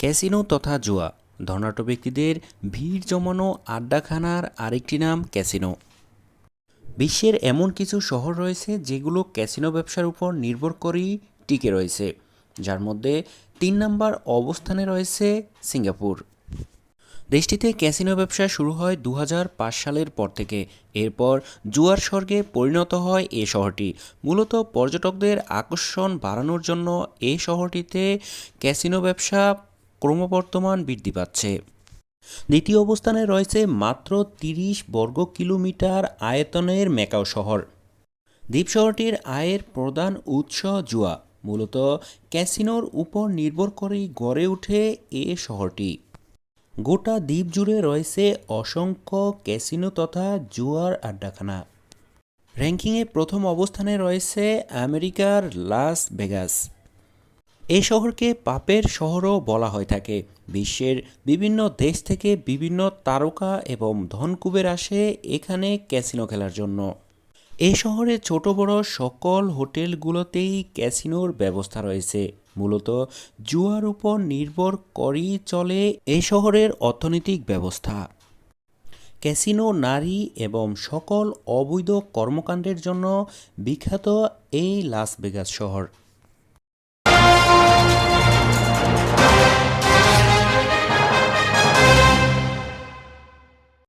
Casino তথা জুয়া। ধনাঢ্য ব্যক্তিদের ভিড় জমানো আড্ডাখানার আরেকটি নাম ক্যাসিনো। বিশ্বের এমন কিছু শহর রয়েছে যেগুলো ক্যাসিনো ব্যবসার উপর নির্ভর করেই টিকে রয়েছে, যার মধ্যে তিন নম্বর অবস্থানে রয়েছে সিঙ্গাপুর। দেশটিতে ক্যাসিনো ব্যবসা শুরু হয় দু হাজার পাঁচ সালের পর থেকে। এরপর জুয়ার স্বর্গে পরিণত হয় এ শহরটি। মূলত পর্যটকদের আকর্ষণ বাড়ানোর জন্য এই শহরটিতে ক্যাসিনো ব্যবসা ক্রমবর্ধমান বৃদ্ধি পাচ্ছে। দ্বিতীয় অবস্থানে রয়েছে মাত্র তিরিশ বর্গ কিলোমিটার আয়তনের ম্যাকাও শহর। দ্বীপ শহরটির আয়ের প্রধান উৎস জুয়া। মূলত ক্যাসিনোর উপর নির্ভর করেই গড়ে ওঠে এ শহরটি। গোটা দ্বীপ জুড়ে রয়েছে অসংখ্য ক্যাসিনো তথা জুয়ার আড্ডাখানা। র্যাঙ্কিংয়ে প্রথম অবস্থানে রয়েছে আমেরিকার লাস ভেগাস। এই শহরকে পাপের শহরও বলা হয়ে থাকে। বিশ্বের বিভিন্ন দেশ থেকে বিভিন্ন তারকা এবং ধনকুবের আসে এখানে ক্যাসিনো খেলার জন্য। এই শহরে ছোট বড় সকল হোটেলগুলোতেই ক্যাসিনোর ব্যবস্থা রয়েছে। মূলত জুয়ার উপর নির্ভর করেই চলে এই শহরের অর্থনৈতিক ব্যবস্থা। ক্যাসিনো নারী এবং সকল অবৈধ কর্মকাণ্ডের জন্য বিখ্যাত এই লাস ভেগাস শহর।